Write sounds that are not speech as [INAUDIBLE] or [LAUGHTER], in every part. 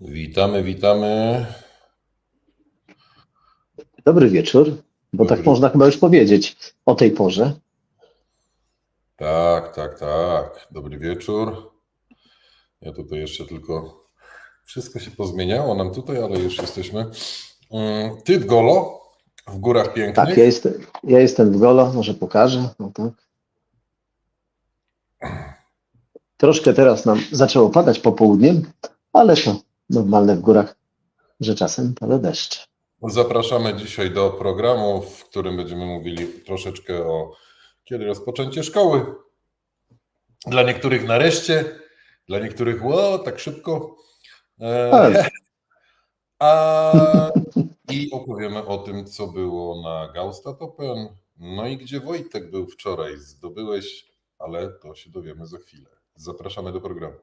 Witamy, witamy. Dobry wieczór, bo Dobry. tak można chyba już powiedzieć o tej porze. Tak, tak, tak. Dobry wieczór. Ja tutaj jeszcze tylko. Wszystko się pozmieniało nam tutaj, ale już jesteśmy. Mm, Ty w Golo, w Górach Pięknych. Tak, ja jestem, ja jestem w Golo, może pokażę. No tak. Troszkę teraz nam zaczęło padać popołudniem, ale to normalne w górach, że czasem pada deszcz. Zapraszamy dzisiaj do programu, w którym będziemy mówili troszeczkę o kiedy rozpoczęcie szkoły. Dla niektórych nareszcie, dla niektórych ło, tak szybko. E, Ale A [LAUGHS] i opowiemy o tym, co było na Gausta Open. No i gdzie Wojtek był wczoraj. Zdobyłeś, ale to się dowiemy za chwilę. Zapraszamy do programu.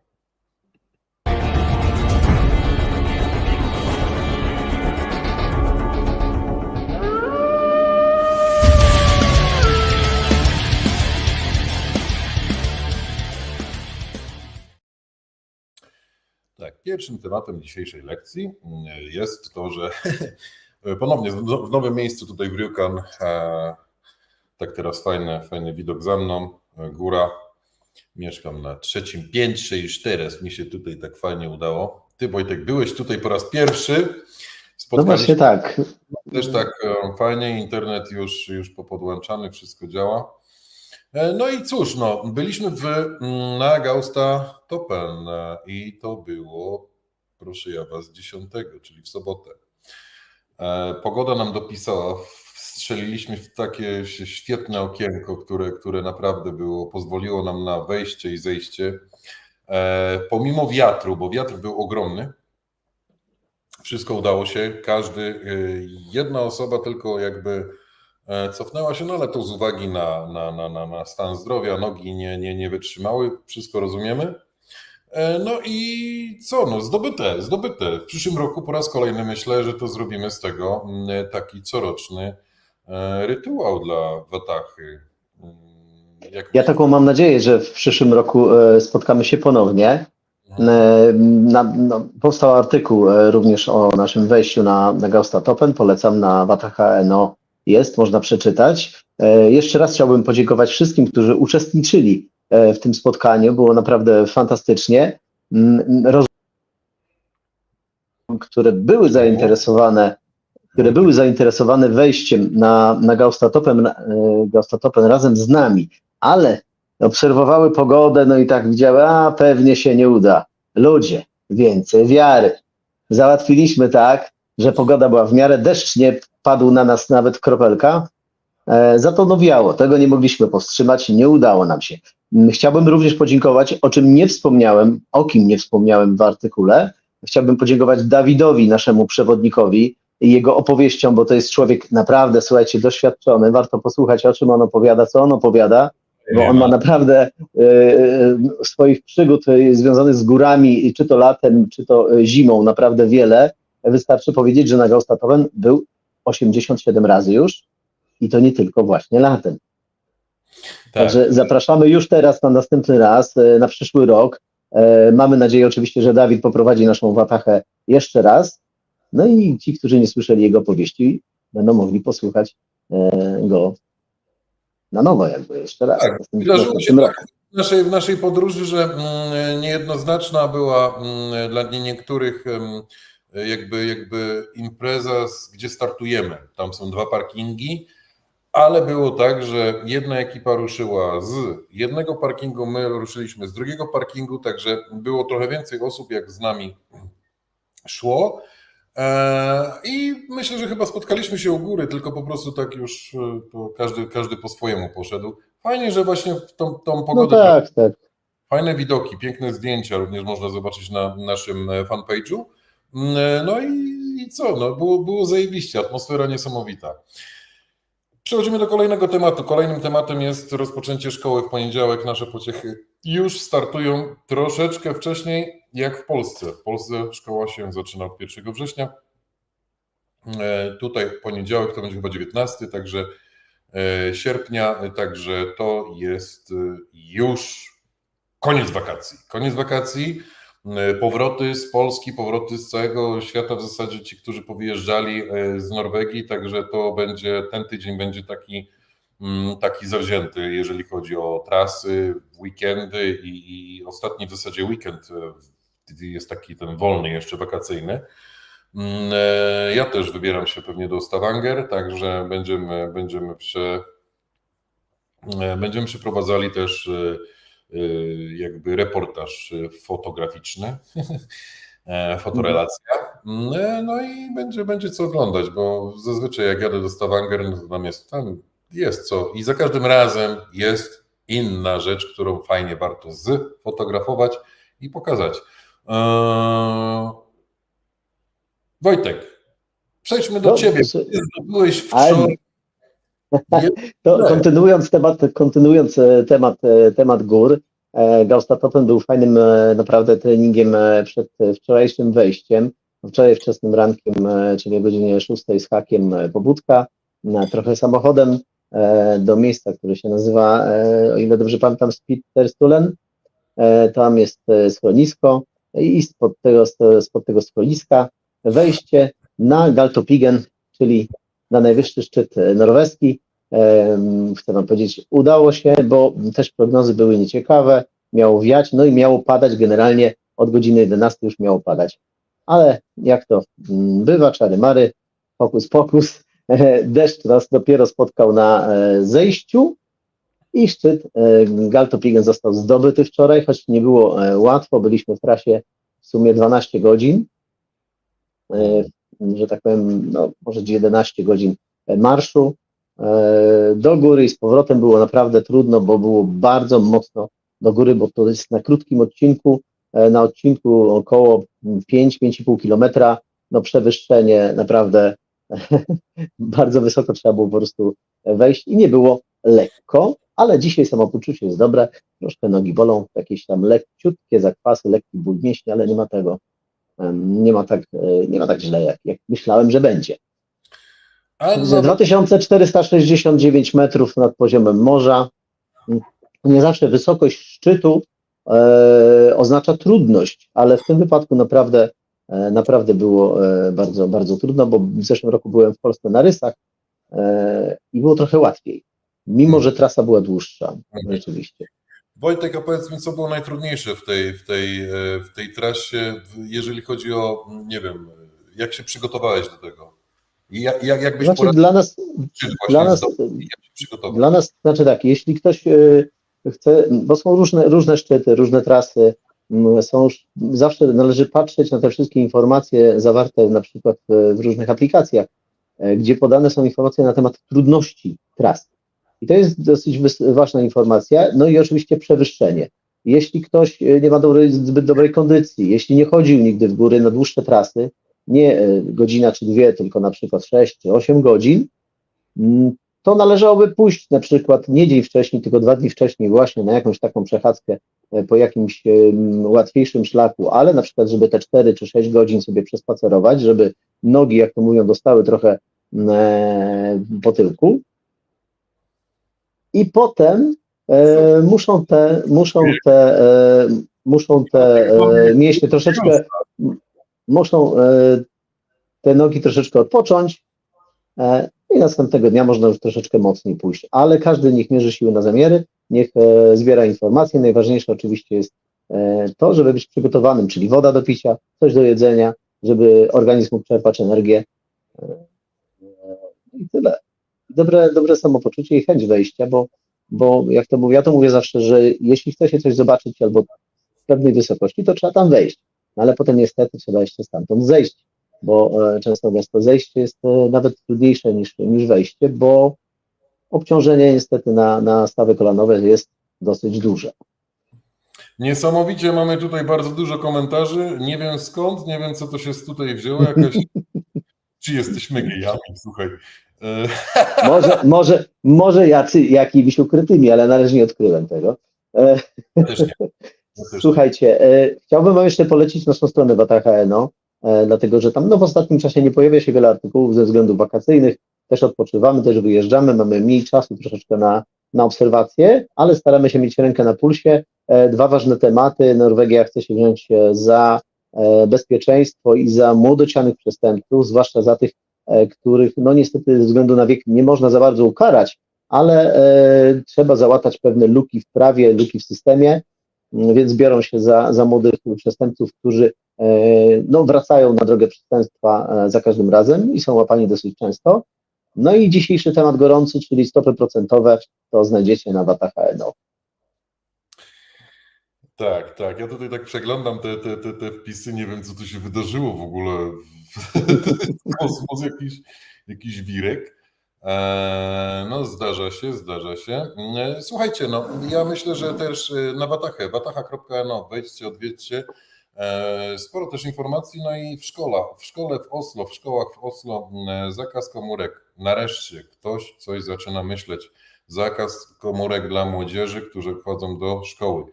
Tak, pierwszym tematem dzisiejszej lekcji mm, jest to, że [LAUGHS] ponownie w w nowym miejscu tutaj w Rjukan, e, tak teraz fajny, fajny widok za mną, e, góra. Mieszkam na trzecim piętrze już teraz, mi się tutaj tak fajnie udało. Ty Wojtek, byłeś tutaj po raz pierwszy. no Spotkaliśmy tak. też tak e, fajnie, internet już, już popodłączany, wszystko działa. E, No i cóż, no, byliśmy w, mm, na Gausta Topen e, i to było, proszę ja was, 10, czyli w sobotę. E, Pogoda nam dopisała, strzeliliśmy w takie świetne okienko, które, które naprawdę było, pozwoliło nam na wejście i zejście. Pomimo wiatru, bo wiatr był ogromny, wszystko udało się. Każdy, jedna osoba tylko jakby cofnęła się, no ale to z uwagi na, na, na, na, na stan zdrowia, nogi nie, nie, nie wytrzymały, wszystko rozumiemy. E, No i co, no zdobyte, zdobyte. W przyszłym roku po raz kolejny myślę, że to zrobimy z tego mm, taki coroczny e, rytuał dla Watachy. Mm, Jak Ja taką mam nadzieję, że w przyszłym roku e, spotkamy się ponownie. Mhm. E, Na, no, powstał artykuł e, również o naszym wejściu na, na Gausta Topen. Polecam na Wataha.no jest, można przeczytać. E, Jeszcze raz chciałbym podziękować wszystkim, którzy uczestniczyli e, w tym spotkaniu. Było naprawdę fantastycznie. Mm, które były zainteresowane, które były zainteresowane wejściem na, na Gausta Topen, e, Gausta Topen razem z nami, ale obserwowały pogodę, no i tak widziały, a pewnie się nie uda. Ludzie, więcej wiary. Załatwiliśmy tak, że pogoda była w miarę, deszcz nie padł na nas nawet kropelka, e, za to no wiało, tego nie mogliśmy powstrzymać, nie udało nam się. Mm, Chciałbym również podziękować, o czym nie wspomniałem, o kim nie wspomniałem w artykule, chciałbym podziękować Dawidowi, naszemu przewodnikowi, jego opowieściom, bo to jest człowiek naprawdę, słuchajcie, doświadczony, warto posłuchać, o czym on opowiada, co on opowiada, bo on ma naprawdę e, swoich przygód związanych z górami, czy to latem, czy to zimą, naprawdę wiele. Wystarczy powiedzieć, że na Gaustatowen był 87 razy już i to nie tylko właśnie latem. Tak. Także zapraszamy już teraz na następny raz, e, na przyszły rok. E, Mamy nadzieję oczywiście, że Dawid poprowadzi naszą watachę jeszcze raz. No i ci, którzy nie słyszeli jego powieści, będą mogli posłuchać e, go na nowo jakby jeszcze raz. Tak, Następnym- wydarzyło się następnym roku. tak w naszej, w naszej podróży, że mm, niejednoznaczna była mm, dla niektórych em, jakby, jakby impreza, gdzie startujemy. Tam są dwa parkingi, ale było tak, że jedna ekipa ruszyła z jednego parkingu, my ruszyliśmy z drugiego parkingu, także było trochę więcej osób, jak z nami szło. E, I myślę, że chyba spotkaliśmy się u góry, tylko po prostu tak już e, to każdy, każdy po swojemu poszedł. Fajnie, że właśnie w tą, tą No pogodę. tak, tak. Fajne widoki, piękne zdjęcia również można zobaczyć na naszym e, fanpage'u. Mm, e, No i, i co? No, było, było zajebiście, atmosfera niesamowita. Przechodzimy do kolejnego tematu. Kolejnym tematem jest rozpoczęcie szkoły w poniedziałek. Nasze pociechy już startują troszeczkę wcześniej jak w Polsce. W Polsce szkoła się zaczyna od 1 września. E, Tutaj poniedziałek to będzie chyba 19, także e, sierpnia, także to jest już koniec wakacji. Koniec wakacji. E, powroty z Polski, powroty z całego świata, w zasadzie ci, którzy powyjeżdżali e, z Norwegii, także to będzie, ten tydzień będzie taki, mm, taki zawzięty, jeżeli chodzi o trasy, weekendy i, i ostatni w zasadzie weekend e, jest taki ten wolny, jeszcze wakacyjny. Mm, e, Ja też wybieram się pewnie do Stavanger, także będziemy, będziemy, prze, e, będziemy przeprowadzali też jakby reportaż e, fotograficzny, [LAUGHS] e, fotorelacja. Mm, e, No i będzie, będzie co oglądać, bo zazwyczaj jak jadę do Stavanger, no to tam jest, tam jest co i za każdym razem jest inna rzecz, którą fajnie warto sfotografować i pokazać. Eee, Wojtek, przejdźmy do No, ciebie. Ty Byłeś wczoraj. To Tak. kontynuując temat, kontynuując e, temat, e, temat gór, e, Gausta Topen był fajnym naprawdę treningiem przed wczorajszym wejściem. Wczoraj wczesnym rankiem, czyli o godzinie 6 z hakiem pobudka, trochę samochodem do miejsca, które się nazywa, o ile dobrze pamiętam, Spitterstulen. Tam jest schronisko i spod tego, spod tego schroniska wejście na Galtopigen, czyli na najwyższy szczyt e, norweski. Chcę Wam powiedzieć, udało się, bo też prognozy były nieciekawe, miało wiać, no i miało padać generalnie od godziny 11 już miało padać. Ale jak to mm, bywa, czary mary, pokus pokus, [LAUGHS] deszcz nas dopiero spotkał na e, zejściu i szczyt e, Galtopigen został zdobyty wczoraj, choć nie było łatwo, byliśmy w trasie w sumie 12 godzin, że tak powiem, no, może 11 godzin marszu. E, do góry i z powrotem było naprawdę trudno, bo było bardzo mocno do góry, bo to jest na krótkim odcinku, e, na odcinku około 5-5,5 kilometra, no przewyższenie naprawdę [LAUGHS] bardzo wysoko trzeba było po prostu wejść i nie było lekko, ale dzisiaj samopoczucie jest dobre, troszkę nogi bolą, jakieś tam lekciutkie zakwasy, lekki ból mięśni, ale nie ma tego, nie ma tak, e, nie ma tak źle, jak, jak myślałem, że będzie. A Z no, 2469 metrów nad poziomem morza. Nie zawsze wysokość szczytu e, oznacza trudność, ale w tym wypadku naprawdę, e, naprawdę było e, bardzo, bardzo trudno, bo w zeszłym roku byłem w Polsce na rysach e, i było trochę łatwiej, mimo że trasa była dłuższa, rzeczywiście. Wojtek, a powiedz mi, co było najtrudniejsze w tej, w tej, e, w tej trasie, jeżeli chodzi o, nie wiem, jak się przygotowałeś do tego? I jak, jak, jak byś Znaczy dla nas, dla nas? Dla nas, znaczy tak, jeśli ktoś e, chce, bo są różne, różne szczyty, różne trasy, są zawsze należy patrzeć na te wszystkie informacje zawarte na przykład w, różnych aplikacjach, e, gdzie podane są informacje na temat trudności trasy. I to jest dosyć ważna informacja, no i oczywiście przewyższenie. Jeśli ktoś e, nie ma dobrej, zbyt dobrej kondycji, jeśli nie chodził nigdy w góry na dłuższe trasy, nie e, godzina czy dwie, tylko na przykład sześć czy osiem godzin, mm, to należałoby pójść na przykład nie dzień wcześniej, tylko dwa dni wcześniej właśnie na jakąś taką przechadzkę e, po jakimś łatwiejszym szlaku, ale na przykład, żeby te 4 czy 6 godzin sobie przespacerować, żeby nogi, jak to mówią, dostały trochę e, po tyłku. I potem e, muszą te, muszą te, e, muszą te e, mięśnie troszeczkę, muszą e, te nogi troszeczkę odpocząć, e, i następnego dnia można już troszeczkę mocniej pójść. Ale każdy niech mierzy siły na zamiary, niech e, zbiera informacje. Najważniejsze oczywiście jest to, żeby być przygotowanym, czyli woda do picia, coś do jedzenia, żeby organizm mógł czerpać energię. I tyle. Dobre, dobre samopoczucie i chęć wejścia, bo, bo jak to mówię, ja to mówię zawsze, że jeśli chce się coś zobaczyć albo w pewnej wysokości, to trzeba tam wejść. No ale potem niestety trzeba jeszcze stamtąd zejść bo e, często gęsto zejście jest e, nawet trudniejsze niż, niż wejście, bo obciążenie niestety na, na stawy kolanowe jest dosyć duże. Niesamowicie mamy tutaj bardzo dużo komentarzy. Nie wiem skąd, nie wiem co to się tutaj wzięło. Jakaś... [LAUGHS] Czy jesteśmy gejami? Słuchaj. E, [LAUGHS] Może, może, może jacy, jakimiś ukrytymi, ale na razie nie odkryłem tego. E, ja też nie. Ja też Słuchajcie, e, chciałbym Wam jeszcze polecić naszą stronę Batachno, e, dlatego że tam no, w ostatnim czasie nie pojawia się wiele artykułów ze względów wakacyjnych, też odpoczywamy, też wyjeżdżamy, mamy mniej czasu troszeczkę na, na obserwacje, ale staramy się mieć rękę na pulsie dwa ważne tematy. Norwegia chce się wziąć za bezpieczeństwo i za młodocianych przestępców, zwłaszcza za tych, e, których no niestety ze względu na wiek nie można za bardzo ukarać, ale e, trzeba załatać pewne luki w prawie, luki w systemie, m, więc biorą się za, za młodych przestępców, którzy e, no, wracają na drogę przestępstwa e, za każdym razem i są łapani dosyć często. No i dzisiejszy temat gorący, czyli stopy procentowe, to znajdziecie na watach HNO. Tak, tak. Ja tutaj tak przeglądam te, te, te, te wpisy, nie wiem co tu się wydarzyło w ogóle. [LAUGHS] Kosmos jakiś, jakiś wirek. Eee, No zdarza się, zdarza się. Eee, Słuchajcie, no ja myślę, że też e, na Watachę, watacha.no, wejdźcie, odwiedźcie. Sporo też informacji, no i w szkołach, w szkole w Oslo, w szkołach w Oslo zakaz komórek. Nareszcie ktoś coś zaczyna myśleć. Zakaz komórek dla młodzieży, którzy wchodzą do szkoły.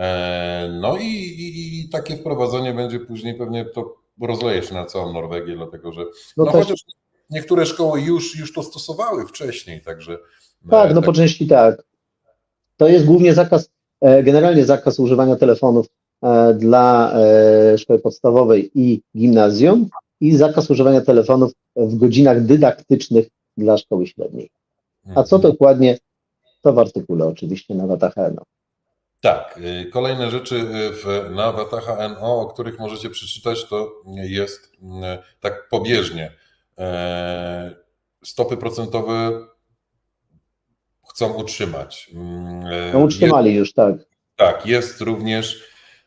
E, No i, i, i takie wprowadzenie będzie później pewnie to rozleje się na całą Norwegię, dlatego że No no też, chociaż niektóre szkoły już, już to stosowały wcześniej, także. tak, e, no po części tak. To jest głównie zakaz, e, generalnie zakaz używania telefonów dla szkoły podstawowej i gimnazjum i zakaz używania telefonów w godzinach dydaktycznych dla szkoły średniej. A co Mhm. dokładnie, to w artykule oczywiście na watach HNO. Tak, y, kolejne rzeczy y, w, na Wataha NO, o których możecie przeczytać, to jest y, tak pobieżnie. E, Stopy procentowe chcą utrzymać. Mm, No utrzymali już, tak. Tak, jest również,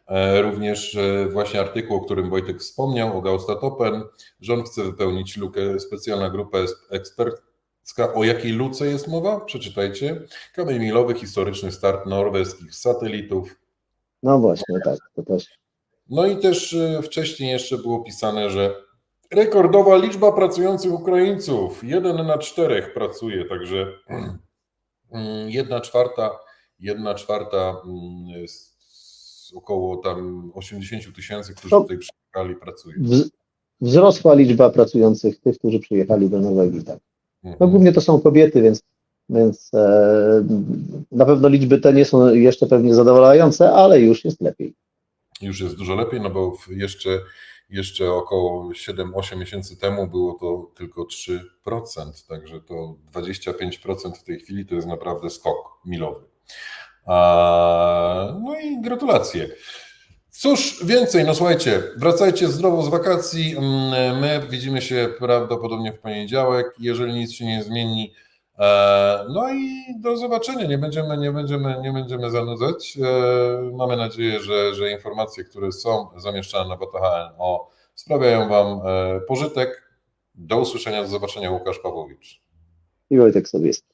e, również e, właśnie artykuł, o którym Wojtek wspomniał, o Gausta Topen, że on chce wypełnić lukę, specjalna grupa ekspercka. O jakiej luce jest mowa? Przeczytajcie. Kamień milowy, historyczny start norweskich satelitów. No właśnie, tak. To też. No i też e, wcześniej jeszcze było pisane, że rekordowa liczba pracujących Ukraińców. Jeden na czterech pracuje, także [CLEARS THROAT] mm, jedna czwarta, jedna czwarta mm, z, z około tam 80 tysięcy, którzy To- tutaj przyjechali, pracuje. Wz- Wzrosła liczba pracujących, tych, którzy przyjechali do Norwegii, tak. No głównie to są kobiety, więc, więc e, na pewno liczby te nie są jeszcze pewnie zadowalające, ale już jest lepiej. Już jest dużo lepiej, no bo jeszcze, jeszcze około 7-8 miesięcy temu było to tylko 3%, także to 25% w tej chwili to jest naprawdę skok milowy. No i gratulacje. Cóż więcej, no słuchajcie, wracajcie zdrowo z wakacji. Mm, My widzimy się prawdopodobnie w poniedziałek, jeżeli nic się nie zmieni. E, No i do zobaczenia. Nie będziemy, nie będziemy, nie będziemy zanudzać. E, Mamy nadzieję, że, że informacje, które są zamieszczane na WTHNO sprawiają Wam e, pożytek. Do usłyszenia, do zobaczenia. Łukasz Pawłowicz. I Wojtek sobie jest.